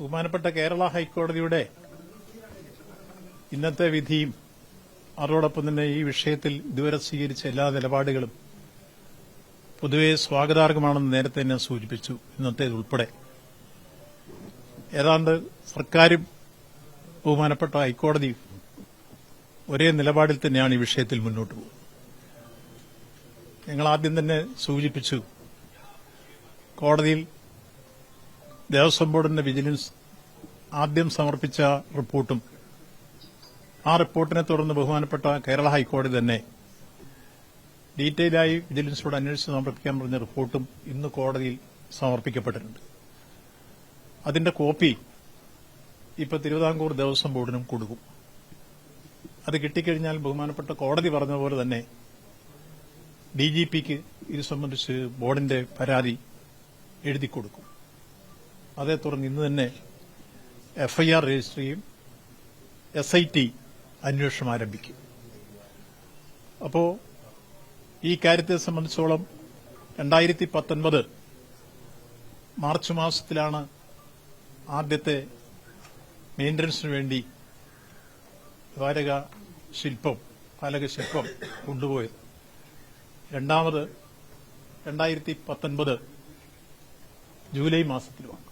ബഹുമാനപ്പെട്ട കേരള ഹൈക്കോടതിയുടെ ഇന്നത്തെ വിധിയും അതോടൊപ്പം തന്നെ ഈ വിഷയത്തിൽ ഇതുവരെ സ്വീകരിച്ച എല്ലാ നിലപാടുകളും പൊതുവെ സ്വാഗതാർഹമാണെന്ന് നേരത്തെ തന്നെ സൂചിപ്പിച്ചു ഇന്നത്തേതുൾപ്പെടെ ഏതാണ്ട് സർക്കാരും ബഹുമാനപ്പെട്ട ഹൈക്കോടതിയും ഒരേ നിലപാടിൽ തന്നെയാണ് ഈ വിഷയത്തിൽ മുന്നോട്ട് പോകുന്നത്. ഞങ്ങൾ ആദ്യം തന്നെ സൂചിപ്പിച്ചു കോടതിയിൽ ദേവസ്വം ബോർഡിന്റെ വിജിലൻസ് ആദ്യം സമർപ്പിച്ച റിപ്പോർട്ടും ആ റിപ്പോർട്ടിനെ തുടർന്ന് ബഹുമാനപ്പെട്ട കേരള ഹൈക്കോടതി തന്നെ ഡീറ്റെയിലായി വിജിലൻസിനോട് അന്വേഷിച്ച് സമർപ്പിക്കാൻ പറഞ്ഞ റിപ്പോർട്ടും ഇന്ന് കോടതിയിൽ സമർപ്പിക്കപ്പെട്ടിട്ടുണ്ട്. അതിന്റെ കോപ്പി ഇപ്പൊ തിരുവിതാംകൂർ ദേവസ്വം ബോർഡിനും കൊടുക്കും. അത് കിട്ടിക്കഴിഞ്ഞാൽ ബഹുമാനപ്പെട്ട കോടതി പറഞ്ഞതുപോലെ തന്നെ ഡി ജി പിക്ക് ഇത് സംബന്ധിച്ച് ബോർഡിന്റെ പരാതി എഴുതി കൊടുക്കും. അതേ തുടർന്ന് ഇന്ന് തന്നെ എഫ്ഐആർ രജിസ്റ്റർ ചെയ്യും. എസ് ഐ ടി അന്വേഷണം ആരംഭിക്കും. അപ്പോ ഈ കാര്യത്തെ സംബന്ധിച്ചോളം രണ്ടായിരത്തി പത്തൊൻപത് മാർച്ച് മാസത്തിലാണ് ആദ്യത്തെ മെയിന്റനൻസിന് വേണ്ടി ദ്വാരക ശില്പം പാലക ശില്പം കൊണ്ടുപോയത്. രണ്ടാമത് രണ്ടായിരത്തി പത്തൊൻപത് ജൂലൈ മാസത്തിലുമാണ്.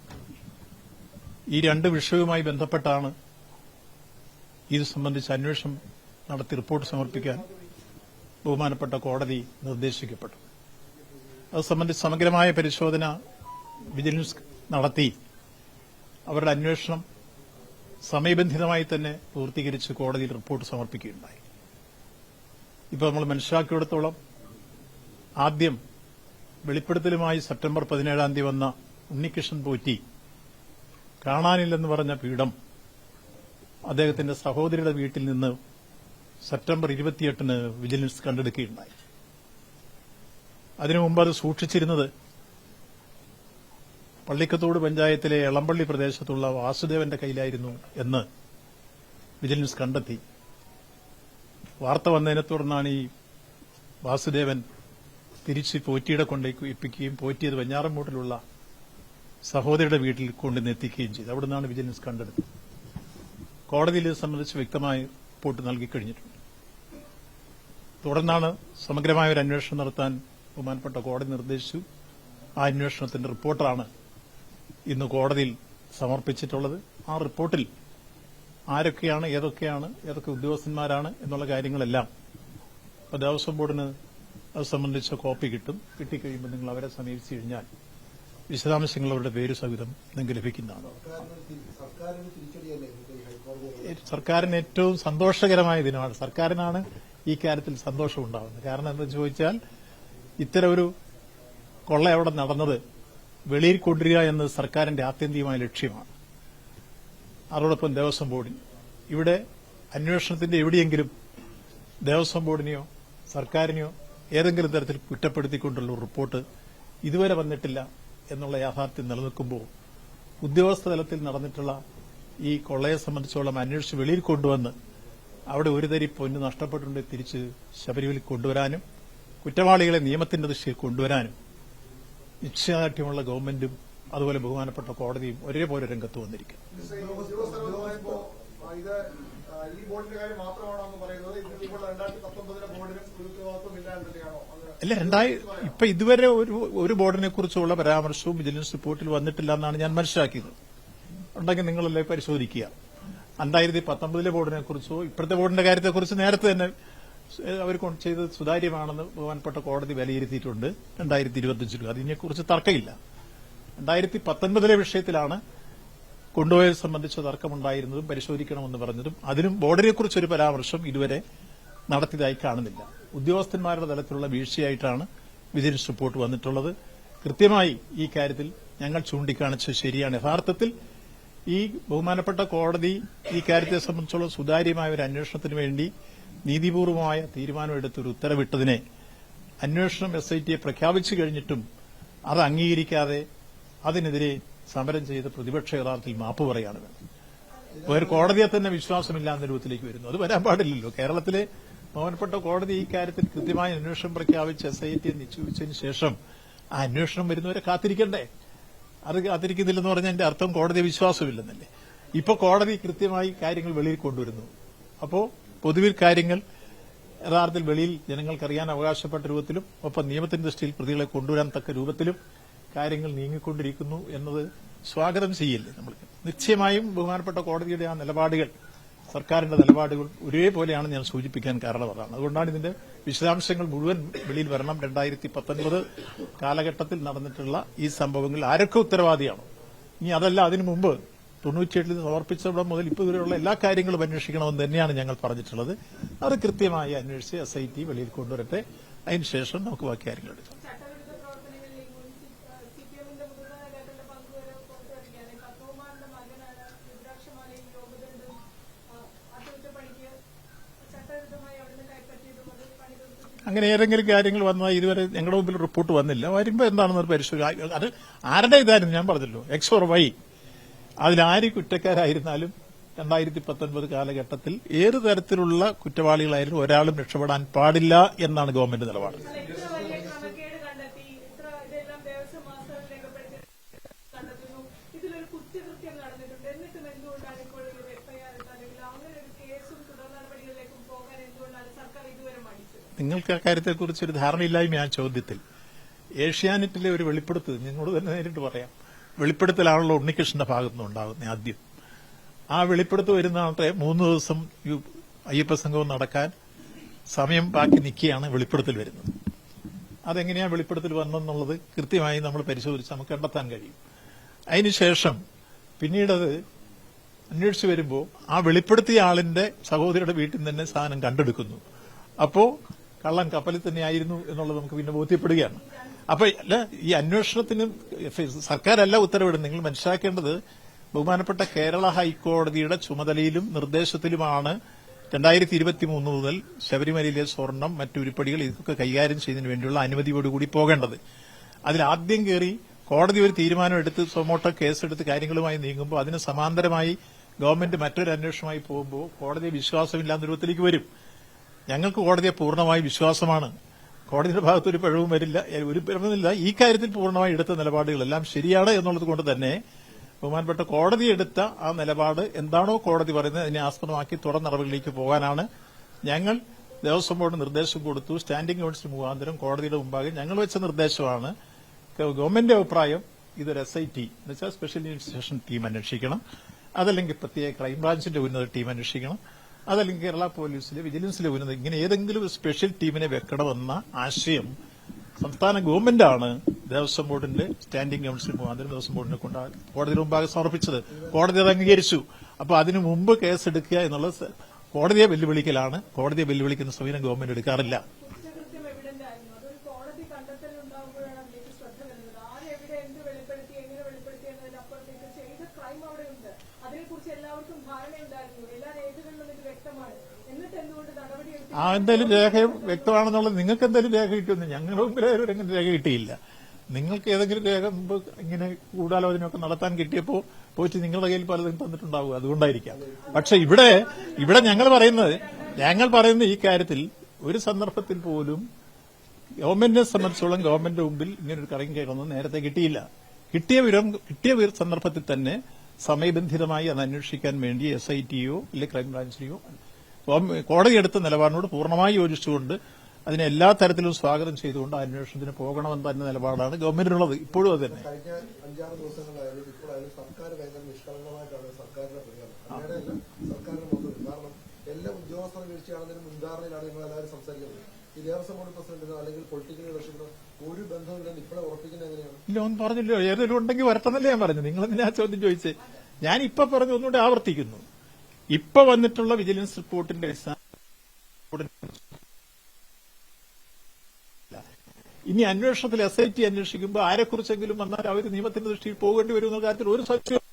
ഈ രണ്ട് വിഷയവുമായി ബന്ധപ്പെട്ടാണ് ഇത് സംബന്ധിച്ച് അന്വേഷണം നടത്തി റിപ്പോർട്ട് സമർപ്പിക്കാൻ ബഹുമാനപ്പെട്ട കോടതി നിർദ്ദേശിക്കപ്പെട്ടു അത് സംബന്ധിച്ച് സമഗ്രമായ പരിശോധന വിജിലൻസ് നടത്തി. അവരുടെ അന്വേഷണം സമയബന്ധിതമായി തന്നെ പൂർത്തീകരിച്ച് കോടതിയിൽ റിപ്പോർട്ട് സമർപ്പിക്കുകയുണ്ടായി. ഇപ്പോൾ നമ്മൾ മനസ്സിലാക്കിയിടത്തോളം ആദ്യം വെളിപ്പെടുത്തലുമായി സെപ്റ്റംബർ പതിനേഴാം തീയതി വന്ന ഉണ്ണികൃഷ്ണൻ പോറ്റി കാണാനില്ലെന്ന് പറഞ്ഞ പീഠം അദ്ദേഹത്തിന്റെ സഹോദരിയുടെ വീട്ടിൽ നിന്ന് സെപ്റ്റംബർ ഇരുപത്തിയെട്ടിന് വിജിലൻസ് കണ്ടെടുക്കുകയുണ്ടായി. അതിനു മുമ്പ് അത് സൂക്ഷിച്ചിരുന്നത് പള്ളിക്കത്തോട് പഞ്ചായത്തിലെ എളമ്പള്ളി പ്രദേശത്തുള്ള വാസുദേവന്റെ കയ്യിലായിരുന്നു എന്ന് വിജിലൻസ് കണ്ടെത്തി. വാർത്ത വന്നതിനെ തുടർന്നാണ് ഈ വാസുദേവൻ തിരിച്ച് പോറ്റിയുടെ കൊണ്ടേക്ക് എത്തിക്കുകയും പോറ്റിയത് വെഞ്ഞാറമൂട്ടിലുള്ള സഹോദരിയുടെ വീട്ടിൽ കൊണ്ടുവന്ന് എത്തിക്കുകയും ചെയ്തു. അവിടെ നിന്നാണ് വിജിലൻസ് കണ്ടെടുത്തത്. കോടതിയിൽ ഇത് സംബന്ധിച്ച് വ്യക്തമായ റിപ്പോർട്ട് നൽകിക്കഴിഞ്ഞിട്ടുണ്ട് തുടർന്നാണ് സമഗ്രമായ ഒരു അന്വേഷണം നടത്താൻ ബഹുമാനപ്പെട്ട കോടതി നിർദ്ദേശിച്ചു. ആ അന്വേഷണത്തിന്റെ റിപ്പോർട്ടാണ് ഇന്ന് കോടതിയിൽ സമർപ്പിച്ചിട്ടുള്ളത്. ആ റിപ്പോർട്ടിൽ ആരൊക്കെയാണ് ഏതൊക്കെയാണ് ഏതൊക്കെ ഉദ്യോഗസ്ഥന്മാരാണ് എന്നുള്ള കാര്യങ്ങളെല്ലാം ദേവസ്വം ബോർഡിന് അത് സംബന്ധിച്ച കോപ്പി കിട്ടും. കിട്ടിക്കഴിയുമ്പോൾ നിങ്ങൾ അവരെ സമീപിച്ചു കഴിഞ്ഞാൽ വിശദാംശങ്ങൾ അവരുടെ പേര് സഹിതം നിങ്ങൾക്ക് ലഭിക്കുന്നതാണ്. സർക്കാരിന് ഏറ്റവും സന്തോഷകരമായ ദിനമാണ്. സർക്കാരിനാണ് ഈ കാര്യത്തിൽ സന്തോഷം ഉണ്ടാകുന്നത് കാരണം എന്താണെന്ന് ചോദിച്ചാൽ ഇത്തരം ഒരു കൊള്ള അവിടെ നടന്നത് വെളിയിൽ കൊണ്ടുവരിക എന്നത് സർക്കാരിന്റെ ആത്യന്തികമായ ലക്ഷ്യമാണ്. അതോടൊപ്പം ദേവസ്വം ബോർഡിന്. ഇവിടെ അന്വേഷണത്തിന്റെ എവിടെയെങ്കിലും ദേവസ്വം ബോർഡിനെയോ സർക്കാരിനെയോ ഏതെങ്കിലും തരത്തിൽ കുറ്റപ്പെടുത്തിക്കൊണ്ടുള്ള റിപ്പോർട്ട് ഇതുവരെ വന്നിട്ടില്ല. എന്നുള്ള യാഥാർത്ഥ്യം നിലനിൽക്കുമ്പോൾ ഉദ്യോഗസ്ഥ തലത്തിൽ നടന്നിട്ടുള്ള ഈ കൊള്ളയെ സംബന്ധിച്ചോളം അന്വേഷിച്ച് വെളിയിൽ കൊണ്ടുവന്ന് അവിടെ ഒരു തരി പൊന്ന് നഷ്ടപ്പെട്ടിട്ടുണ്ട് തിരിച്ച് ശബരിമലയിൽ കൊണ്ടുവരാനും കുറ്റവാളികളെ നിയമത്തിന്റെ ദിശയിൽ കൊണ്ടുവരാനും നിശ്ചയദാർഢ്യമുള്ള ഗവൺമെന്റും അതുപോലെ ബഹുമാനപ്പെട്ട കോടതിയും ഒരേപോലെ രംഗത്ത് വന്നിരിക്കും ഇത് ഈ എന്ന് പറയുന്നത് പത്തൊമ്പതിലെ ബോർഡിനും ഒരു ഉത്തരവാദിത്വം ഇല്ല എന്ന് തന്നെയാണോ അത് അല്ല രണ്ടായി ഇപ്പൊ ഇതുവരെ ഒരു ഒരു ബോർഡിനെ കുറിച്ചുള്ള പരാമർശവും വിജിലൻസ് റിപ്പോർട്ടിൽ വന്നിട്ടില്ല എന്നാണ് ഞാൻ മനസ്സിലാക്കിയത്. ഉണ്ടെങ്കിൽ നിങ്ങളല്ലേ പരിശോധിക്കുക. രണ്ടായിരത്തി പത്തൊമ്പതിലെ ബോർഡിനെ കുറിച്ചോ ഇപ്പോഴത്തെ ബോർഡിന്റെ കാര്യത്തെക്കുറിച്ച് നേരത്തെ തന്നെ അവർ ചെയ്തത് സുതാര്യമാണെന്ന് ബഹുമാനപ്പെട്ട കോടതി വിലയിരുത്തിയിട്ടുണ്ട്. രണ്ടായിരത്തി ഇരുപത്തിയഞ്ചിലും അതിനെക്കുറിച്ച് തർക്കമില്ല. രണ്ടായിരത്തി പത്തൊൻപതിലെ വിഷയത്തിലാണ് കൊണ്ടുപോയത് സംബന്ധിച്ച തർക്കമുണ്ടായിരുന്നതും പരിശോധിക്കണമെന്ന് പറഞ്ഞതും. അതിനും ബോർഡിനെക്കുറിച്ചൊരു പരാമർശം ഇതുവരെ നടത്തിയതായി കാണുന്നില്ല. ഉദ്യോഗസ്ഥന്മാരുടെ തലത്തിലുള്ള വീഴ്ചയായിട്ടാണ് വിജിലൻസ് റിപ്പോർട്ട് വന്നിട്ടുള്ളത്. കൃത്യമായി ഈ കാര്യത്തിൽ ഞങ്ങൾ ചൂണ്ടിക്കാണിച്ചത് ശരിയാണ്. യഥാർത്ഥത്തിൽ ഈ ബഹുമാനപ്പെട്ട കോടതി ഈ കാര്യത്തെ സംബന്ധിച്ചുള്ള സുതാര്യമായ ഒരു അന്വേഷണത്തിന് വേണ്ടി നീതിപൂർവമായ തീരുമാനമെടുത്ത് ഒരു ഉത്തരവിട്ടതിനെ അന്വേഷണം എസ് ഐ ടിയെ പ്രഖ്യാപിച്ചു കഴിഞ്ഞിട്ടും അത് അംഗീകരിക്കാതെ അതിനെതിരെ സമരം ചെയ്ത പ്രതിപക്ഷ യഥാർത്ഥത്തിൽ മാപ്പ് പറയാണ്. വേണ്ടത് ഒരു കോടതിയെ തന്നെ വിശ്വാസമില്ലാത്ത രൂപത്തിലേക്ക് വരുന്നു. അത് വരാൻ പാടില്ലല്ലോ. കേരളത്തിലെ ബഹുമാനപ്പെട്ട കോടതി ഈ കാര്യത്തിൽ കൃത്യമായ അന്വേഷണം പ്രഖ്യാപിച്ച് എസ് ഐ ടി നിശ്ചയിച്ചതിന് ശേഷം ആ അന്വേഷണം വരുന്നവരെ കാത്തിരിക്കണ്ടേ? അത് കാത്തിരിക്കുന്നില്ലെന്ന് പറഞ്ഞാൽ എന്റെ അർത്ഥം കോടതി വിശ്വാസമില്ലെന്നല്ലേ? ഇപ്പോൾ കോടതി കൃത്യമായി കാര്യങ്ങൾ വെളിയിൽ കൊണ്ടുവരുന്നു. അപ്പോൾ പൊതുവിൽ കാര്യങ്ങൾ യഥാർത്ഥത്തിൽ വെളിയിൽ ജനങ്ങൾക്കറിയാൻ അവകാശപ്പെട്ട രൂപത്തിലും ഒപ്പം നിയമത്തിന്റെ ദൃഷ്ടിയിൽ പ്രതികളെ കൊണ്ടുവരാൻ തക്ക രൂപത്തിലും കാര്യങ്ങൾ നീങ്ങിക്കൊണ്ടിരിക്കുന്നു എന്നത് സ്വാഗതം ചെയ്യില്ലേ നമ്മൾ നിശ്ചയമായും ബഹുമാനപ്പെട്ട കോടതിയുടെ ആ നിലപാടുകൾ സർക്കാരിന്റെ നിലപാടുകൾ ഒരേപോലെയാണ് ഞാൻ സൂചിപ്പിക്കാൻ കാരണം അതാണ് അതുകൊണ്ടാണ് ഇതിന്റെ വിശദാംശങ്ങൾ മുഴുവൻ വെളിയിൽ വരണം. രണ്ടായിരത്തി പത്തൊൻപത് കാലഘട്ടത്തിൽ നടന്നിട്ടുള്ള ഈ സംഭവങ്ങൾ ആരൊക്കെ ഉത്തരവാദിയാണ്? ഇനി അതല്ല അതിനു മുമ്പ് തൊണ്ണൂറ്റിയെട്ടിൽ സമർപ്പിച്ചവിടെ മുതൽ ഇപ്പോൾ ഇവരെയുള്ള എല്ലാ കാര്യങ്ങളും അന്വേഷിക്കണമെന്ന് തന്നെയാണ് ഞങ്ങൾ പറഞ്ഞിട്ടുള്ളത്. അത് കൃത്യമായി അന്വേഷിച്ച് എസ് ഐ ടി വെളിയിൽ കൊണ്ടുവരട്ടെ. അതിനുശേഷം നമുക്ക് ബാക്കി കാര്യങ്ങൾ എടുക്കാം. അങ്ങനെ ഏതെങ്കിലും കാര്യങ്ങൾ വന്നാൽ ഇതുവരെ ഞങ്ങളുടെ മുമ്പിൽ റിപ്പോർട്ട് വന്നില്ല. വരുമ്പോൾ എന്താണെന്ന് ഒരു അത് ആരുടെ ഇതായിരുന്നു? ഞാൻ പറഞ്ഞല്ലോ. എക്സ് ഓർ വൈ അതിലാര് കുറ്റക്കാരായിരുന്നാലും രണ്ടായിരത്തി പത്തൊൻപത് കാലഘട്ടത്തിൽ ഏത് തരത്തിലുള്ള കുറ്റവാളികളായാലും ഒരാളും രക്ഷപ്പെടാൻ പാടില്ല എന്നാണ് ഗവൺമെന്റ് നിലപാട് ഇത്ര വലിയ ക്രമക്കേട് കണ്ടെത്തി ഇത്ര ഇതെല്ലാം ദേവസ്വം മാസ്റ്റർ രേഖപ്പെടുത്തി കണ്ടെത്തുന്നു ഇതിലൊരു കുറ്റകൃത്യം നടന്നിട്ടുണ്ട് എന്നിട്ടും എന്തുകൊണ്ടാണ് ഇപ്പോൾ ഒരു എഫ്ഐആർ അല്ലെങ്കിൽ അങ്ങനെ ഒരു കേസും തുടർ നടപടികളിലേക്കും പോകാൻ എന്തുകൊണ്ടാണ് സർക്കാർ ഇതുവരെ മടിച്ചത് നിങ്ങൾക്ക് കാര്യത്തെക്കുറിച്ച് ഒരു ധാരണയില്ലായ്മ ആ ചോദ്യത്തിൽ. ഏഷ്യാനെറ്റിലെ ഒരു വെളിപ്പെടുത്തൽ നിങ്ങളോട് തന്നെ നേരിട്ട് പറയാം. വെളിപ്പെടുത്തലാണല്ലോ ഉണ്ണികൃഷ്ണന്റെ ഭാഗത്തുനിന്ന് ഉണ്ടാകുന്നത് ആദ്യം. ആ വെളിപ്പെടുത്തൽ വരുന്നതാണത്തെ മൂന്ന് ദിവസം അയ്യപ്പ സംഘവും നടക്കാൻ സമയം ബാക്കി നിൽക്കുകയാണ് വെളിപ്പെടുത്തൽ വരുന്നത്. അതെങ്ങനെയാണ് വെളിപ്പെടുത്തൽ വന്നെന്നുള്ളത് കൃത്യമായി നമ്മൾ പരിശോധിച്ച് നമുക്ക് കണ്ടെത്താൻ കഴിയും. അതിനുശേഷം പിന്നീടത് അന്വേഷിച്ച് വരുമ്പോൾ ആ വെളിപ്പെടുത്തിയ ആളിന്റെ സഹോദരിയുടെ വീട്ടിൽ തന്നെ സാധനം കണ്ടെടുക്കുന്നു. അപ്പോ കള്ളൻ കപ്പലിൽ തന്നെയായിരുന്നു എന്നുള്ളത് നമുക്ക് പിന്നെ ബോധ്യപ്പെടുകയാണ്. അപ്പൊ അല്ല ഈ അന്വേഷണത്തിന് സർക്കാരല്ല ഉത്തരവിടുന്നത്. നിങ്ങൾ മനസ്സിലാക്കേണ്ടത് ബഹുമാനപ്പെട്ട കേരള ഹൈക്കോടതിയുടെ ചുമതലയിലും നിർദ്ദേശത്തിലുമാണ് രണ്ടായിരത്തി ഇരുപത്തി മൂന്ന് മുതൽ ശബരിമലയിലെ സ്വർണം മറ്റു ഉരുപ്പടികൾ ഇതൊക്കെ കൈകാര്യം ചെയ്യുന്നതിന് വേണ്ടിയുള്ള അനുമതിയോടുകൂടി പോകേണ്ടത്. അതിലാദ്യം കയറി കോടതി ഒരു തീരുമാനം എടുത്ത് സൊമോട്ടോ കേസെടുത്ത് കാര്യങ്ങളുമായി നീങ്ങുമ്പോൾ അതിന് സമാന്തരമായി ഗവൺമെന്റ് മറ്റൊരു അന്വേഷണമായി പോകുമ്പോൾ കോടതി വിശ്വാസമില്ലാത്ത രൂപത്തിലേക്ക് വരും. ഞങ്ങൾക്ക് കോടതിയെ പൂർണമായി വിശ്വാസമാണ്. കോടതിയുടെ ഭാഗത്ത് ഒരു പിഴവും വരില്ല. ഒരു പിഴവുമില്ല. ഈ കാര്യത്തിൽ പൂർണമായി എടുത്ത നിലപാടുകളെല്ലാം ശരിയാണ് എന്നുള്ളത് കൊണ്ട് തന്നെ ബഹുമാനപ്പെട്ട കോടതി എടുത്ത ആ നിലപാട് എന്താണോ കോടതി പറയുന്നത് അതിനെ ആസ്പദമാക്കി തുടർ നടപടികളിലേക്ക് പോകാനാണ്. ഞങ്ങൾ ദേവസ്വം ബോർഡ് നിർദ്ദേശം കൊടുത്തു. സ്റ്റാൻഡിംഗ് കൌൺസിൽ മുഖാന്തരം കോടതിയുടെ മുമ്പാകെ ഞങ്ങൾ വെച്ച നിർദ്ദേശമാണ്. ഗവൺമെന്റ് അഭിപ്രായം ഇതൊരു എസ് ഐ ടി എന്ന് വെച്ചാൽ സ്പെഷ്യൽ ഇൻവെസ്റ്റിഗേഷൻ ടീം അന്വേഷിക്കണം. അതല്ലെങ്കിൽ പ്രത്യേക ക്രൈംബ്രാഞ്ചിന്റെ ഉന്നത ടീം അന്വേഷിക്കണം. അതല്ലെങ്കിൽ കേരള പോലീസിലെ വിജിലൻസിലെ ഉന്നത ഇങ്ങനെ ഏതെങ്കിലും ഒരു സ്പെഷ്യൽ ടീമിനെ വെക്കണമെന്ന ആശയം സംസ്ഥാന ഗവൺമെന്റാണ് ദേവസ്വം ബോർഡിന്റെ സ്റ്റാൻഡിംഗ് കൌൺസിൽ മുഖാന്തരം ദേവസ്വം ബോർഡിനെ കൊണ്ട് കോടതി മുമ്പാകെ സമർപ്പിച്ചത്. കോടതി അത് അംഗീകരിച്ചു. അപ്പൊ അതിനു മുമ്പ് കേസെടുക്കുക എന്നുള്ളത് കോടതിയെ വെല്ലുവിളിക്കലാണ്. കോടതിയെ വെല്ലുവിളിക്കുന്ന സമീപനം ഗവൺമെന്റ് എടുക്കാറില്ല കുറ്റകൃത്യം എവിഡന്റ് ആയിരുന്നു അതൊരു കോടതി കണ്ടെത്തൽ ഉണ്ടാകുമ്പോഴാണ് അതിലേക്ക് ശ്രദ്ധ വരുന്നത് ആര് എവിടെ എന്ത് വെളിപ്പെടുത്തി എങ്ങനെ വെളിപ്പെടുത്തി എന്നതിനപ്പുറത്തേക്ക് ചെയ്ത ക്രൈം അവിടെയുണ്ട് അതിനെക്കുറിച്ച് എല്ലാവർക്കും ധാരണയുണ്ടായിരുന്നു എല്ലാ രേഖകളിലും ഇത് വ്യക്തമാണ് എന്നിട്ട് എന്തുകൊണ്ട് നടപടിയെടുത്തു ആ എന്തായാലും രേഖ വ്യക്തമാണെന്നുള്ളത് നിങ്ങൾക്ക് എന്തായാലും രേഖ കിട്ടുമെന്ന് ഞങ്ങളുടെ മുമ്പിൽ അങ്ങനെ രേഖ കിട്ടിയില്ല. നിങ്ങൾക്ക് ഏതെങ്കിലും രേഖ മുമ്പ് ഇങ്ങനെ ഗൂഢാലോചനയൊക്കെ നടത്താൻ കിട്ടിയപ്പോൾ പോയിട്ട് നിങ്ങളുടെ കയ്യിൽ പലതും തന്നിട്ടുണ്ടാവുക. അതുകൊണ്ടായിരിക്കാം. പക്ഷെ ഇവിടെ ഇവിടെ ഞങ്ങൾ പറയുന്നത് ഞങ്ങൾ പറയുന്ന ഈ കാര്യത്തിൽ ഒരു സന്ദർഭത്തിൽ പോലും ഗവൺമെന്റിനെ സംബന്ധിച്ചോളം ഗവൺമെന്റിന്റെ മുമ്പിൽ ഇങ്ങനൊരു കറങ്ങി കയറുന്നത് നേരത്തെ കിട്ടിയില്ല. കിട്ടിയ വിവരം കിട്ടിയ സന്ദർഭത്തിൽ തന്നെ സമയബന്ധിതമായി അത് അന്വേഷിക്കാൻ വേണ്ടി എസ് ഐ ടിയോ അല്ലെങ്കിൽ ക്രൈംബ്രാഞ്ചിനെയോ കോടതി എടുത്ത നിലപാടിനോട് പൂർണമായി യോജിച്ചുകൊണ്ട് അതിനെ എല്ലാ തരത്തിലും സ്വാഗതം ചെയ്തുകൊണ്ട് ആ അന്വേഷണത്തിന് പോകണമെന്ന് തന്നെ നിലപാടാണ് ഗവൺമെന്റിനുള്ളത്. ഇപ്പോഴും അത് തന്നെ. എല്ലാ ഉദ്യോഗസ്ഥർ വീഴ്ചയാണെന്നതിന് മുൻധാരണയിലാണ് നിങ്ങൾ എല്ലാവരും സംസാരിക്കുന്നത്. ഈ ദേവസ്വം ബോർഡ് പ്രസിഡന്റിനോ അല്ലെങ്കിൽ പൊളിറ്റിക്കൽ ലീഡർഷിപ്പിനോ ഒരു ബന്ധമില്ലെന്ന് ഇപ്പോഴെ ഉറപ്പിക്കുന്നത് എങ്ങനെയാണ്? ഇല്ല ഒന്നും പറഞ്ഞില്ലോ ഏതെങ്കിലും ഉണ്ടെങ്കിൽ വരട്ടെന്നല്ലേ ഞാൻ പറഞ്ഞു നിങ്ങൾ എന്തിനാ ആ ചോദ്യം ചോദിച്ചേ? ഞാൻ ഇപ്പൊ പറഞ്ഞു ഒന്നുകൂടെ ആവർത്തിക്കുന്നു. ഇപ്പൊ വന്നിട്ടുള്ള വിജിലൻസ് റിപ്പോർട്ടിന്റെ ഇനി അന്വേഷണത്തിൽ എസ് ഐ ടി അന്വേഷിക്കുമ്പോൾ ആരെക്കുറിച്ചെങ്കിലും വന്നാൽ അവർ നിയമത്തിന്റെ ദൃഷ്ടിയിൽ പോകേണ്ടി വരും എന്ന കാര്യത്തിൽ ഒരു സംശയം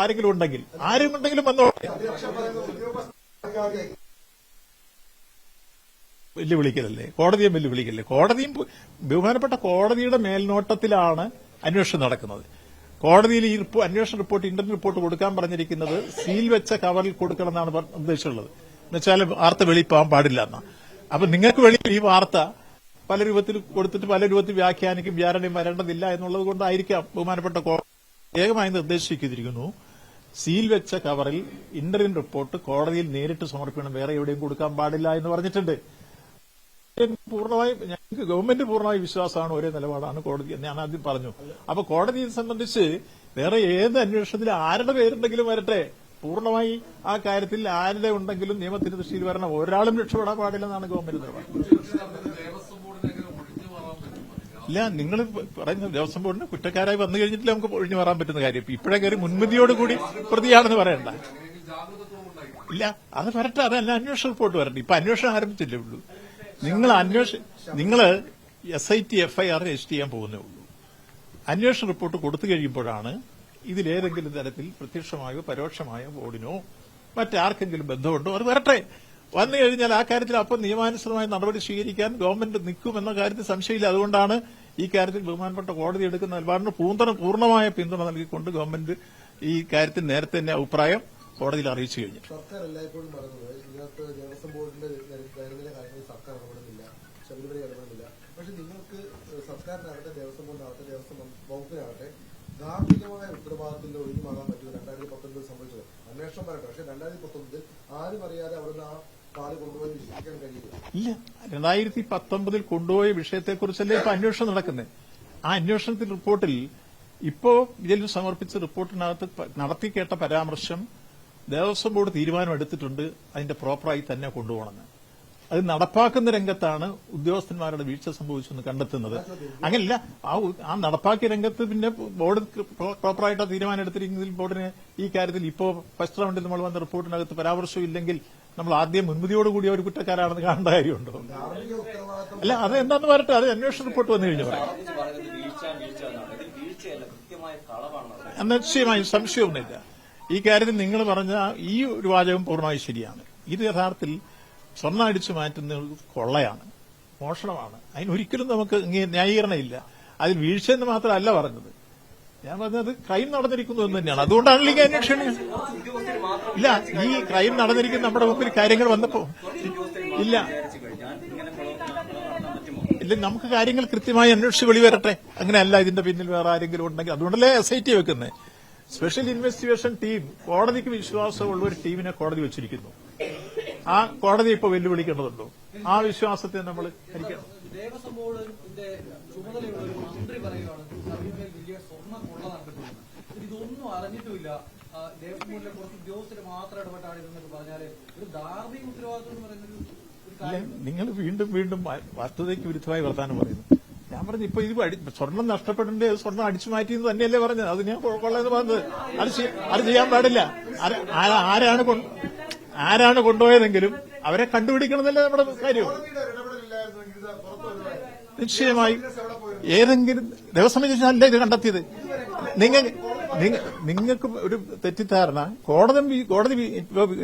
ആരെങ്കിലും ഉണ്ടെങ്കിൽ ആരും ഉണ്ടെങ്കിലും വന്നോട്ടെ വെല്ലുവിളിക്കലല്ലേ? കോടതിയെ വെല്ലുവിളിക്കല്ലേ? കോടതിയും ബഹുമാനപ്പെട്ട കോടതിയുടെ മേൽനോട്ടത്തിലാണ് അന്വേഷണം നടക്കുന്നത്. കോടതിയിൽ ഈ അന്വേഷണ റിപ്പോർട്ട് ഇന്റർ റിപ്പോർട്ട് കൊടുക്കാൻ പറഞ്ഞിരിക്കുന്നത് സീൽ വെച്ച കവറിൽ കൊടുക്കണം എന്നാണ് പറഞ്ഞ- ഉദ്ദേശിച്ചുള്ളത് എന്നുവെച്ചാൽ വാർത്ത വെളിപ്പാൻ പാടില്ല എന്നാ. അപ്പൊ നിങ്ങൾക്ക് വെളി ഈ വാർത്ത പല രൂപത്തിൽ കൊടുത്തിട്ട് പല രൂപത്തിൽ വ്യാഖ്യാനിക്കും വ്യാരണയും വരേണ്ടതില്ല എന്നുള്ളത് കൊണ്ടായിരിക്കാം ബഹുമാനപ്പെട്ട കോടതി ഏകമായി നിർദ്ദേശിച്ചിരിക്കുന്നു. സീൽ വെച്ച കവറിൽ ഇന്റർവ്യൂ റിപ്പോർട്ട് കോടതിയിൽ നേരിട്ട് സമർപ്പിക്കണം. വേറെ എവിടെയും കൊടുക്കാൻ പാടില്ല എന്ന് പറഞ്ഞിട്ടുണ്ട്. പൂർണമായും ഞങ്ങൾക്ക് ഗവൺമെന്റ് പൂർണമായി വിശ്വാസമാണ് ഒരേ നിലപാടാണ് കോടതി ഞാൻ ആദ്യം പറഞ്ഞു. അപ്പൊ കോടതിയെ സംബന്ധിച്ച് വേറെ ഏത് അന്വേഷണത്തിൽ ആരുടെ പേരുണ്ടെങ്കിലും വരട്ടെ. പൂർണമായി ആ കാര്യത്തിൽ ആരുടെ ഉണ്ടെങ്കിലും നിയമത്തിന്റെ ദൃഷ്ടിയിൽ വരണം. ഒരാളും രക്ഷപ്പെടാൻ പാടില്ലെന്നാണ് ഗവൺമെന്റ് ഇല്ല നിങ്ങൾ പറയുന്ന ദേവസ്വം ബോർഡിന് കുറ്റക്കാരായി വന്നു കഴിഞ്ഞിട്ടില്ല നമുക്ക് ഒഴിഞ്ഞു മാറാൻ പറ്റുന്ന കാര്യം. ഇപ്പോഴേ കയറി മുൻവിധിയോടുകൂടി പ്രതിയാണെന്ന് പറയണ്ട. ഇല്ല അത് വരട്ടെ അതല്ല അന്വേഷണ റിപ്പോർട്ട് വരട്ടെ. ഇപ്പൊ അന്വേഷണം ആരംഭിച്ചില്ലേ ഉള്ളൂ. നിങ്ങൾ അന്വേഷ നിങ്ങൾ S I T F I R register ചെയ്യാൻ പോകുന്നേ ഉള്ളൂ. അന്വേഷണ റിപ്പോർട്ട് കൊടുത്തു കഴിയുമ്പോഴാണ് ഇതിലേതെങ്കിലും തരത്തിൽ പ്രത്യക്ഷമായോ പരോക്ഷമായോ ബോർഡിനോ മറ്റാർക്കെങ്കിലും ബന്ധമുണ്ടോ അത് വരട്ടെ. വന്നു കഴിഞ്ഞാൽ ആ കാര്യത്തിൽ അപ്പോൾ നിയമാനുസൃതമായ നടപടി സ്വീകരിക്കാൻ ഗവൺമെന്റ് നിൽക്കുമെന്ന കാര്യത്തിൽ സംശയമില്ല. അതുകൊണ്ടാണ് ഈ കാര്യത്തിൽ ബഹുമാനപ്പെട്ട കോടതി എടുക്കുന്ന നിലപാടിന് പൂർണ പൂർണമായ പിന്തുണ നൽകിക്കൊണ്ട് ഗവൺമെന്റ് ഈ കാര്യത്തിൽ നേരത്തെ തന്നെ അഭിപ്രായം കോടതിയിൽ അറിയിച്ചു കഴിഞ്ഞു. സർക്കാർ എല്ലായ്പ്പോഴും പറയുന്നത് ദേവസ്വം ബോർഡിന്റെ സർക്കാരിനാകട്ടെ ദേവസ്വം ബോർഡിനാകട്ടെ ദേവസ്വം വകുപ്പിനാകട്ടെ ധാർമ്മികമായ ഉത്തരവാദിത്തത്തിൽ ഒഴിഞ്ഞുമാകാൻ പറ്റുമോ രണ്ടായിരത്തി പത്തൊൻപതിൽ സംഭവിച്ചത് അന്വേഷണം പറയട്ടെ പക്ഷേ രണ്ടായിരത്തി പത്തൊമ്പതിൽ ആരും അറിയാതെ അവരുടെ ആ പാൽ കൊണ്ടുപോയി വിശ്വസിക്കാൻ ഇല്ല. രണ്ടായിരത്തി പത്തൊമ്പതിൽ കൊണ്ടുപോയ വിഷയത്തെക്കുറിച്ചല്ലേ ഇപ്പൊ അന്വേഷണം നടക്കുന്നത് ആ അന്വേഷണത്തിൽ റിപ്പോർട്ടിൽ ഇപ്പോ ഇതിൽ സമർപ്പിച്ച റിപ്പോർട്ടിനകത്ത് നടത്തി കേട്ട പരാമർശം ദേവസ്വം ബോർഡ് തീരുമാനം എടുത്തിട്ടുണ്ട്. അതിന്റെ പ്രോപ്പറായി തന്നെ കൊണ്ടുപോകണമെന്ന്. അത് നടപ്പാക്കുന്ന രംഗത്താണ് ഉദ്യോഗസ്ഥന്മാരുടെ വീഴ്ച സംഭവിച്ചെന്ന് കണ്ടെത്തുന്നത്. അങ്ങനല്ല ആ ആ നടപ്പാക്കിയ രംഗത്ത് പിന്നെ ബോർഡ് പ്രോപ്പറായിട്ട് തീരുമാനം എടുത്തിരിക്കുന്നതിൽ ബോർഡിന് ഈ കാര്യത്തിൽ ഇപ്പോ ഫസ്റ്റ് റൗണ്ടിൽ നമ്മൾ വന്ന റിപ്പോർട്ടിനകത്ത് പരാമർശം ഇല്ലെങ്കിൽ നമ്മൾ ആദ്യം മുൻവിധിയോടുകൂടി ഒരു കുറ്റക്കാരാണെന്ന് കാണേണ്ട കാര്യമുണ്ടോ? അല്ല അത് എന്താന്ന് പറയട്ടെ അത് അന്വേഷണ റിപ്പോർട്ട് വന്നു കഴിഞ്ഞു പറയാം. നിശ്ചയമായും സംശയമൊന്നുമില്ല. ഈ കാര്യത്തിൽ നിങ്ങൾ പറഞ്ഞ ഈ ഒരു വാചകം പൂർണമായി ശരിയാണ്. ഇത് യഥാർത്ഥത്തിൽ സ്വർണം അടിച്ചു മാറ്റുന്ന ഒരു കൊള്ളയാണ്. മോഷണമാണ്. അതിനൊരിക്കലും നമുക്ക് ഇങ്ങനെ ന്യായീകരണമില്ല. അതിൽ വീഴ്ച എന്ന് മാത്രമല്ല പറഞ്ഞത്. ഞാൻ പറഞ്ഞത് ക്രൈം നടന്നിരിക്കുന്നു എന്ന് തന്നെയാണ്. അതുകൊണ്ടാണല്ലോ ഈ അന്വേഷണം ഇല്ല ഈ ക്രൈം നടന്നിരിക്കുന്ന നമ്മുടെ മുമ്പിൽ കാര്യങ്ങൾ വന്നപ്പോ ഇല്ല. ഇങ്ങനെ ഇല്ല നമുക്ക് കാര്യങ്ങൾ കൃത്യമായി അന്വേഷിച്ച് വെളിവരട്ടെ അങ്ങനെയല്ല ഇതിന്റെ പിന്നിൽ വേറെ ആരെങ്കിലും ഉണ്ടെങ്കിൽ. അതുകൊണ്ടല്ലേ എസ് ഐ ടി വെക്കുന്നത് സ്പെഷ്യൽ ഇൻവെസ്റ്റിഗേഷൻ ടീം കോടതിക്ക് വിശ്വാസമുള്ള ഒരു ടീമിനെ കോടതി വെച്ചിരിക്കുന്നു. ആ കോടതി ഇപ്പൊ വെല്ലുവിളിക്കേണ്ടതുണ്ടോ? ആ വിശ്വാസത്തെ നമ്മൾ ദേവസ്വം ബോർഡിന്റെ ചുമതലയുള്ള ഒരു മന്ത്രി പറയുകയാണ് ശബരിമലയിൽ വലിയ സ്വർണം കൊള്ള നടന്നിട്ടുണ്ട് ഇതൊന്നും അറിഞ്ഞിട്ടുമില്ല. ആ, ദേവസ്വം ബോർഡിലെ കുറച്ച് മാത്രം ഇടപെട്ടാണ് ഇതെന്നൊക്കെ പറഞ്ഞാൽ ഒരു ധാർമ്മിക ഉത്തരവാദിത്വം എന്ന് നിങ്ങൾ വീണ്ടും വീണ്ടും വസ്തുതയ്ക്ക് വിരുദ്ധമായി വർത്താനം പറയുന്നു. ഞാൻ പറഞ്ഞു ഇപ്പൊ ഇത് സ്വർണം നഷ്ടപ്പെടേണ്ട സ്വർണം അടിച്ചു മാറ്റി എന്ന് തന്നെയല്ലേ പറഞ്ഞത്? അത് ഞാൻ കൊള്ളാന്ന് കൊള്ളയെന്ന് പറഞ്ഞത്. അത് ചെയ്യാൻ പാടില്ല. ആര- ആരാ- ആരാണ് കൊണ്ട് ആരാണ് കൊണ്ടുപോയതെങ്കിലും അവരെ കണ്ടുപിടിക്കണമെന്നല്ലേ നമ്മുടെ കാര്യം. നിശ്ചയമായി ഏതെങ്കിലും ദേവസ്വം ചോദിച്ചാൽ ഇത് കണ്ടെത്തിയത്? നിങ്ങൾ നിങ്ങൾക്ക് ഒരു തെറ്റിദ്ധാരണ. കോടതി കോടതി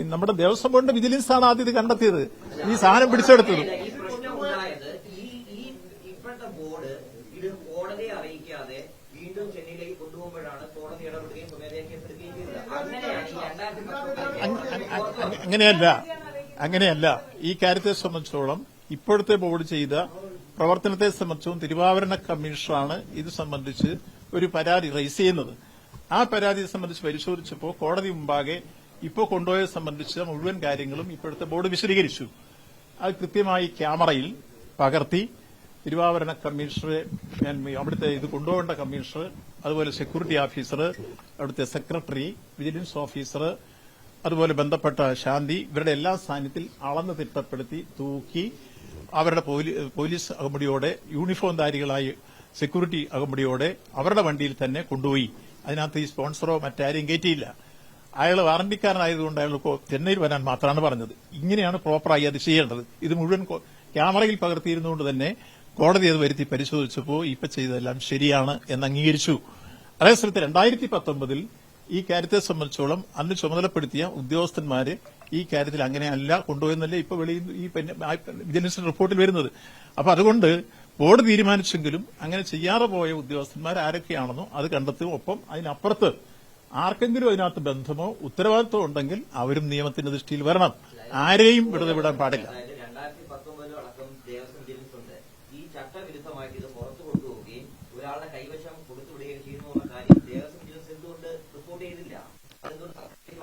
നമ്മുടെ ദേവസ്വം ബോർഡിന്റെ വിജിലൻസ് ആണ് ആദ്യം ഇത് കണ്ടെത്തിയത്. ഈ സാധനം പിടിച്ചെടുത്തത് ഈ പ്രശ്നം ഉണ്ടായത് ഈ ഈ ഇപ്പോഴത്തെ ബോർഡ് ഇത് കോടതിയെ അറിയിക്കാതെ വീണ്ടും ചെന്നൈയിലേക്ക് കൊണ്ടുപോകുമ്പോഴാണ് കോടതി ഇടപെടുകയും സ്വമേധയാ കേസെടുക്കുകയും ചെയ്തത് അങ്ങനെയാണ് ഈ രണ്ടായിരത്തി അങ്- അങ്- അങ്- അങ്- അങ്ങനെയല്ല. അങ്ങനെയല്ല. ഈ കാര്യത്തെ സംബന്ധിച്ചോളം ഇപ്പോഴത്തെ ബോർഡ് ചെയ്ത പ്രവർത്തനത്തെ സംബന്ധിച്ചും തിരുവാഭരണ കമ്മീഷനാണ് ഇത് സംബന്ധിച്ച് ഒരു പരാതി റൈസ് ചെയ്യുന്നത്. ആ പരാതിയെ സംബന്ധിച്ച് പരിശോധിച്ചപ്പോൾ കോടതി മുമ്പാകെ ഇപ്പോൾ കൊണ്ടുപോയത് സംബന്ധിച്ച മുഴുവൻ കാര്യങ്ങളും ഇപ്പോഴത്തെ ബോർഡ് വിശദീകരിച്ചു. അത് കൃത്യമായി ക്യാമറയിൽ പകർത്തി തിരുവാഭരണ കമ്മീഷണറെ അവിടുത്തെ ഇത് കൊണ്ടുപോകേണ്ട കമ്മീഷണർ അതുപോലെ സെക്യൂരിറ്റി ഓഫീസർ അവിടുത്തെ സെക്രട്ടറി വിജിലൻസ് ഓഫീസർ അതുപോലെ ബന്ധപ്പെട്ട ശാന്തി ഇവരുടെ എല്ലാ സാന്നിധ്യത്തിൽ അളന്ന് തിട്ടപ്പെടുത്തി തൂക്കി അവരുടെ പോലീസ് അകമ്പടിയോടെ യൂണിഫോം ധാരികളായി സെക്യൂരിറ്റി അകമ്പടിയോടെ അവരുടെ വണ്ടിയിൽ തന്നെ കൊണ്ടുപോയി. അതിനകത്ത് ഈ സ്പോൺസറോ മറ്റാരെയും കയറ്റിയില്ല. അയാൾ വാറണ്ടിക്കാരനായതുകൊണ്ട് അയാൾ ചെന്നൈയിൽ വരാൻ മാത്രമാണ് പറഞ്ഞത്. ഇങ്ങനെയാണ് പ്രോപ്പറായി അത് ചെയ്യേണ്ടത്. ഇത് മുഴുവൻ ക്യാമറയിൽ പകർത്തിയിരുന്നുകൊണ്ട് തന്നെ കോടതി അത് വരുത്തി പരിശോധിച്ചപ്പോൾ ഇപ്പൊ ചെയ്തതെല്ലാം ശരിയാണ് എന്ന് അംഗീകരിച്ചു. അതേസമയത്ത് രണ്ടായിരത്തി പത്തൊമ്പതിൽ ഈ കാര്യത്തെ സംബന്ധിച്ചോളം അന്ന് ചുമതലപ്പെടുത്തിയ ഉദ്യോഗസ്ഥന്മാര് ഈ കാര്യത്തിൽ അങ്ങനെയല്ല കൊണ്ടുപോയെന്നല്ലേ ഇപ്പൊ വെളിയിൽ ഈ വിജിലൻസിന്റെ വിജിലൻസ് റിപ്പോർട്ടിൽ വരുന്നത്. അപ്പൊ അതുകൊണ്ട് ബോർഡ് തീരുമാനിച്ചെങ്കിലും അങ്ങനെ ചെയ്യാതെ പോയ ഉദ്യോഗസ്ഥന്മാർ ആരൊക്കെയാണെന്നോ അത് കണ്ടെത്തും. ഒപ്പം അതിനപ്പുറത്ത് ആർക്കെങ്കിലും അതിനകത്ത് ബന്ധമോ ഉത്തരവാദിത്വമോ ഉണ്ടെങ്കിൽ അവരും നിയമത്തിന്റെ ദൃഷ്ടിയിൽ വരണം. ആരെയും വെറുതെ വിടാൻ പാടില്ല അതായത് രണ്ടായിരത്തി പത്തൊമ്പതിലും അടക്കം ദേവസ്വം വിജിലൻസ് ഉണ്ട് ഈ ചട്ട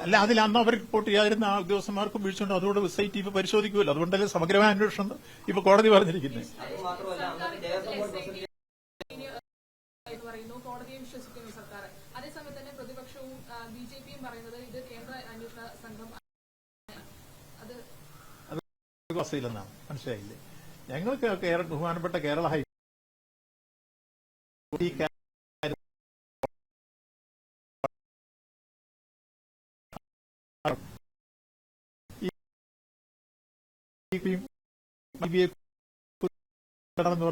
അല്ല അതിൽ അന്ന് അവർ റിപ്പോർട്ട് ചെയ്യാതിരുന്ന ആ ഉദ്യോഗസ്ഥന്മാർക്കും വീഴ്ചയുണ്ട് അതുകൊണ്ട് വെബ്സൈറ്റ് ഇപ്പൊ പരിശോധിക്കുമല്ലോ. അതുകൊണ്ടല്ലേ സമഗ്രമായ അന്വേഷണം ഇപ്പൊ കോടതി പറഞ്ഞിരിക്കുന്നത്. പറയുന്നു സർക്കാർ പ്രതിപക്ഷവും ഇത് മനസ്സിലായില്ലേ? ഞങ്ങൾക്ക് ബഹുമാനപ്പെട്ട കേരള ഹൈ ഈ- ഈ- കടന്നു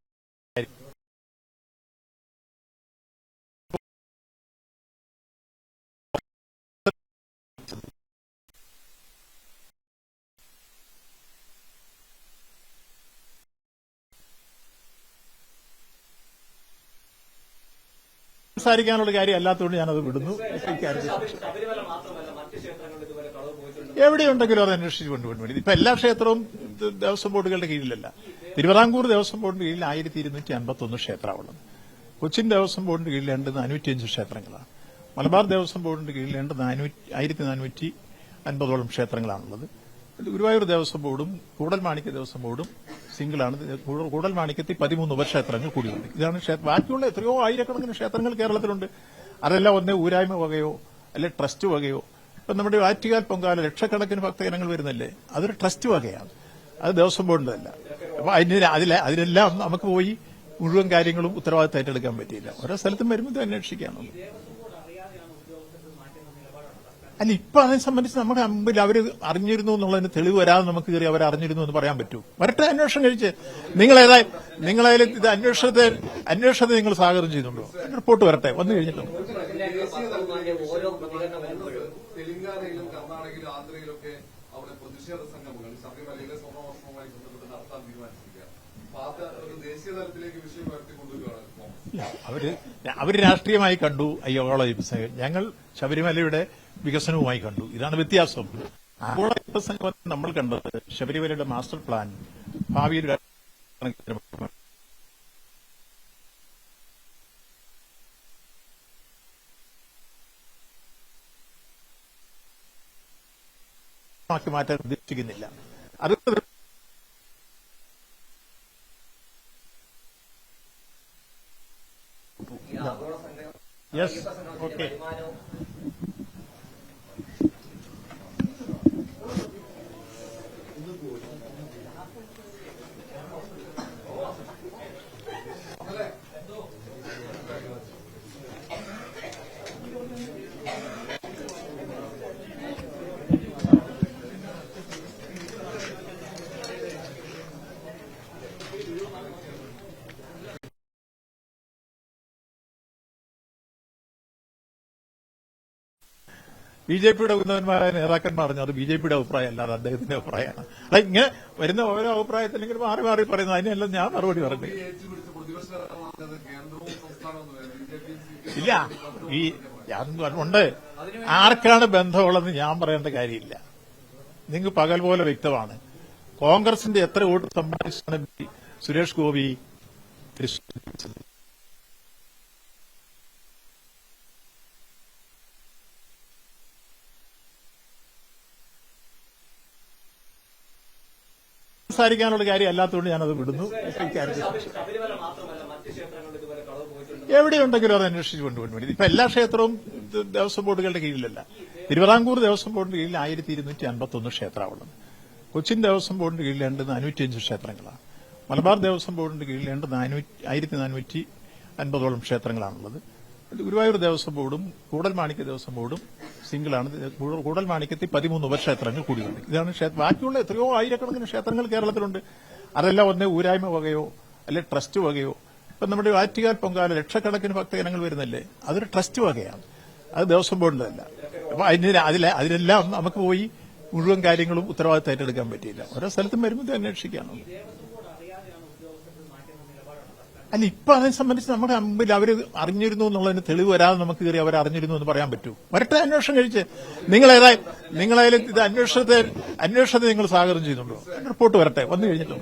സംസാരിക്കാനുള്ള കാര്യം അല്ലാത്തതുകൊണ്ട് ഞാനത് വിടുന്നു. എവിടെയുണ്ടെങ്കിലും അത് അന്വേഷിച്ച് കൊണ്ടുപോകേണ്ടി ഇപ്പൊ എല്ലാ ക്ഷേത്രവും ദേവസ്വം ബോർഡുകളുടെ കീഴിലല്ല. തിരുവിതാംകൂർ ദേവസ്വം ബോർഡിന്റെ കീഴിൽ ആയിരത്തി ഇരുന്നൂറ്റി അമ്പത്തൊന്ന് ക്ഷേത്രമുള്ളത് കൊച്ചിൻ ദേവസ്വം ബോർഡിന്റെ കീഴിൽ രണ്ട് നാനൂറ്റിയഞ്ച് ക്ഷേത്രങ്ങളാണ്. മലബാർ ദേവസ്വം ബോർഡിന്റെ കീഴിൽ രണ്ട് ആയിരത്തി നാനൂറ്റി അൻപതോളം ക്ഷേത്രങ്ങളാണുള്ളത്. ഗുരുവായൂർ ദേവസ്വം ബോർഡും കൂടൽമാണിക്യ ദേവസ്വം ബോർഡും സിംഗിളാണ്. കൂടൽ- മാണിക്കത്തി പതിമൂന്ന് ഉപക്ഷേത്രങ്ങൾ കൂടിയുണ്ട്. ഇതാണ് ബാക്കിയുള്ള എത്രയോ ആയിരക്കണക്കിന് ക്ഷേത്രങ്ങൾ കേരളത്തിലുണ്ട്. അതെല്ലാം ഒന്നേ ഊരായ്മ വകയോ അല്ലെ ട്രസ്റ്റ് വകയോ. ഇപ്പൊ നമ്മുടെ ആറ്റുകാൽ പൊങ്കാല ലക്ഷക്കണക്കിന് ഭക്തജനങ്ങൾ വരുന്നല്ലേ? അതൊരു ട്രസ്റ്റ് വകയാണ്. അത് ദേവസ്വം ബോർഡിന്റെ അല്ല അപ്പൊ അതിന് അതിലെ അതിനെല്ലാം നമുക്ക് പോയി മുഴുവൻ കാര്യങ്ങളും ഉത്തരവാദിത്തം ഏറ്റെടുക്കാൻ പറ്റിയില്ല. ഓരോ സ്ഥലത്തും വരുമ്പോൾ ഇത് അന്വേഷിക്കാനുള്ളൂ അല്ല ഇപ്പൊ അതിനെ സംബന്ധിച്ച് നമ്മുടെ മുമ്പിൽ അവർ അറിഞ്ഞിരുന്നു എന്നുള്ളതിന് തെളിവ് വരാതെ നമുക്ക് കയറി അവർ അറിഞ്ഞിരുന്നു എന്ന് പറയാൻ പറ്റൂ. വരട്ടെ അന്വേഷണം കഴിച്ച്. നിങ്ങൾ ഏതായാലും നിങ്ങളതിൽ ഇത് അന്വേഷണത്തെ അന്വേഷണത്തെ നിങ്ങൾ സ്വാഗതം ചെയ്യുന്നുണ്ടോ? റിപ്പോർട്ട് വരട്ടെ. വന്നു കഴിഞ്ഞിട്ടുണ്ട് ഓരോ പ്രതികരണം വരുമ്പോഴും തെലങ്കാനയിലും കർണാടകയിലും ആന്ധ്രയിലൊക്കെ അവിടെ പ്രതിഷേധ സംഗമങ്ങൾ ശബരിമലയിലെ സ്വർണവർഷവുമായി ബന്ധപ്പെട്ട് നടത്താൻ തീരുമാനിച്ചിരിക്കുകയാണ്. അപ്പൊ ഒരു ദേശീയ തലത്തിലേക്ക് വിഷയം ഉയർത്തിക്കൊണ്ടുവരികയാണ് ഇല്ല, അവർ അവർ രാഷ്ട്രീയമായി കണ്ടു അയ്യോളം ഞങ്ങൾ ശബരിമലയുടെ വികസനവുമായി കണ്ടു. ഇതാണ് വ്യത്യാസം. ആഗോള നമ്മൾ കണ്ടത് ശബരിമലയുടെ മാസ്റ്റർ പ്ലാൻ ഭാവിയിൽ മാറ്റാൻ ഉദ്ദേശിക്കുന്നില്ല. അത് യെസ് ഓക്കെ ബി ജെ പിയുടെ ഉന്നതന്മാരായ നേതാക്കന്മാർ പറഞ്ഞു അത് ബി ജെ പിയുടെ അഭിപ്രായം അല്ലാതെ അദ്ദേഹത്തിന്റെ അഭിപ്രായമാണ്. അല്ല ഇങ്ങനെ വരുന്ന ഓരോ അഭിപ്രായത്തിലെങ്കിൽ മാറി മാറി പറയുന്നത്. അതിനെല്ലാം ഞാൻ മറുപടി പറഞ്ഞു ഇല്ല ഈ ഉണ്ട് ആർക്കാണ് ബന്ധമുള്ളതെന്ന് ഞാൻ പറയേണ്ട കാര്യമില്ല. നിങ്ങൾ പകൽ പോലെ വ്യക്തമാണ്. കോൺഗ്രസിന്റെ എത്ര വോട്ട് സമ്പാദിച്ചാണ് സുരേഷ് ഗോപി തൃശ്ശൂർ സംസാരിക്കാനുള്ള കാര്യം അല്ലാത്തതുകൊണ്ട് ഞാനത് വിടുന്നു. എവിടെയുണ്ടെങ്കിലും അത് അന്വേഷിച്ച് കൊണ്ടുപോകാൻ ഇപ്പൊ എല്ലാ ക്ഷേത്രവും ദേവസ്വം ബോർഡുകളുടെ കീഴിലല്ല. തിരുവിതാംകൂർ ദേവസ്വം ബോർഡിന്റെ കീഴിൽ ആയിരത്തി ഇരുന്നൂറ്റി അൻപത്തൊന്ന് ക്ഷേത്രമുള്ളത് കൊച്ചിൻ ദേവസ്വം ബോർഡിന്റെ കീഴിൽ രണ്ട് നാനൂറ്റിയഞ്ച് ക്ഷേത്രങ്ങളാണ്. മലബാർ ദേവസ്വം ബോർഡിന്റെ കീഴിൽ രണ്ട് ആയിരത്തി നാനൂറ്റി അൻപതോളം ക്ഷേത്രങ്ങളാണുള്ളത്. ഗുരുവായൂർ ദേവസ്വം ബോർഡും കൂടൽ മാണിക്യ ദേവസ്വം ബോർഡും സിംഗിളാണ് കൂടൽ മാണിക്യത്തിൽ പതിമൂന്ന് ഉപക്ഷേത്രങ്ങൾ കൂടി വന്നു. ഇതാണ് ബാക്കിയുള്ള എത്രയോ ആയിരക്കണക്കിന് ക്ഷേത്രങ്ങൾ കേരളത്തിലുണ്ട്. അതെല്ലാം ഒന്നേ ഊരായ്മ വകയോ അല്ലെ ട്രസ്റ്റ് വകയോ. ഇപ്പൊ നമ്മുടെ ആറ്റുകാൽ പൊങ്കാല ലക്ഷക്കണക്കിന് ഭക്തജനങ്ങൾ വരുന്നല്ലേ? അതൊരു ട്രസ്റ്റ് വകയാണ്. അത് ദേവസ്വം ബോർഡിന്റെതല്ല അപ്പൊ അതിന് അതിലെ അതിലെല്ലാം നമുക്ക് പോയി മുഴുവൻ കാര്യങ്ങളും ഉത്തരവാദിത്തം ഏറ്റെടുക്കാൻ പറ്റിയില്ല. ഓരോ സ്ഥലത്തും വരുമ്പോൾ ഇത് അന്വേഷിക്കണം അല്ല ഇപ്പൊ അതിനെ സംബന്ധിച്ച് നമ്മുടെ മുമ്പിൽ അവർ അറിഞ്ഞിരുന്നു എന്നുള്ളതിന് തെളിവ് വരാതെ നമുക്ക് കയറി അവർ അറിഞ്ഞിരുന്നു എന്ന് പറയാൻ പറ്റൂ. വരട്ടെ അന്വേഷണം കഴിച്ച്. നിങ്ങളേതായാലും നിങ്ങളായാലും ഇത് അന്വേഷണത്തെ അന്വേഷണത്തെ നിങ്ങൾ സ്വാഗതം ചെയ്യുന്നുണ്ടോ? റിപ്പോർട്ട് വരട്ടെ വന്നു കഴിഞ്ഞിട്ടും